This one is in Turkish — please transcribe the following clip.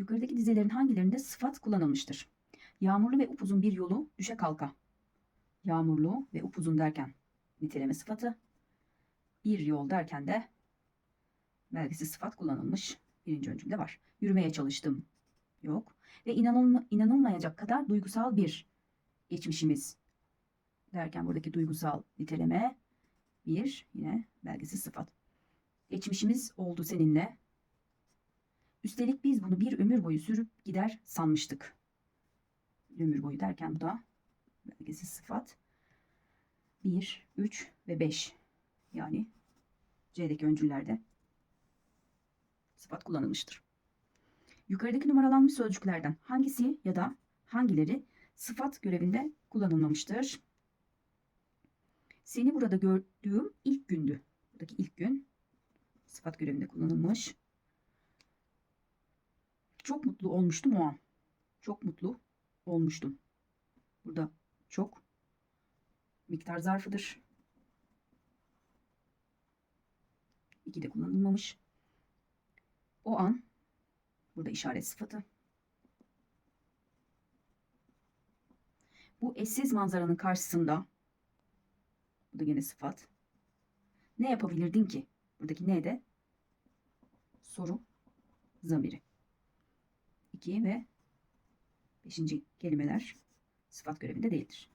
Yukarıdaki dizelerin hangilerinde sıfat kullanılmıştır? Yağmurlu ve upuzun bir yolu düşe kalka. Yağmurlu ve upuzun derken niteleme sıfatı. Bir yol derken de belgesi sıfat kullanılmış. Birinci öncümde var. Yürümeye çalıştım. Yok. Ve inanılma, inanılmayacak kadar duygusal bir geçmişimiz derken buradaki duygusal niteleme bir yine belgesi sıfat. Geçmişimiz oldu seninle. Üstelik biz bunu bir ömür boyu sürüp gider sanmıştık. Ömür boyu derken bu da belgesi sıfat. 1, 3 ve 5. Yani C'deki öncüllerde sıfat kullanılmıştır. Yukarıdaki numaralanmış sözcüklerden hangisi ya da hangileri sıfat görevinde kullanılmamıştır? Seni burada gördüğüm ilk gündü. Buradaki ilk gün sıfat görevinde kullanılmış. Çok mutlu olmuştum o an. Çok mutlu olmuştum. Burada çok miktar zarfıdır. İki de kullanılmamış. O an burada işaret sıfatı. Bu eşsiz manzaranın karşısında bu da gene sıfat. Ne yapabilirdin ki? Buradaki ne de soru zamiri. 2 ve 5. kelimeler sıfat görevinde değildir.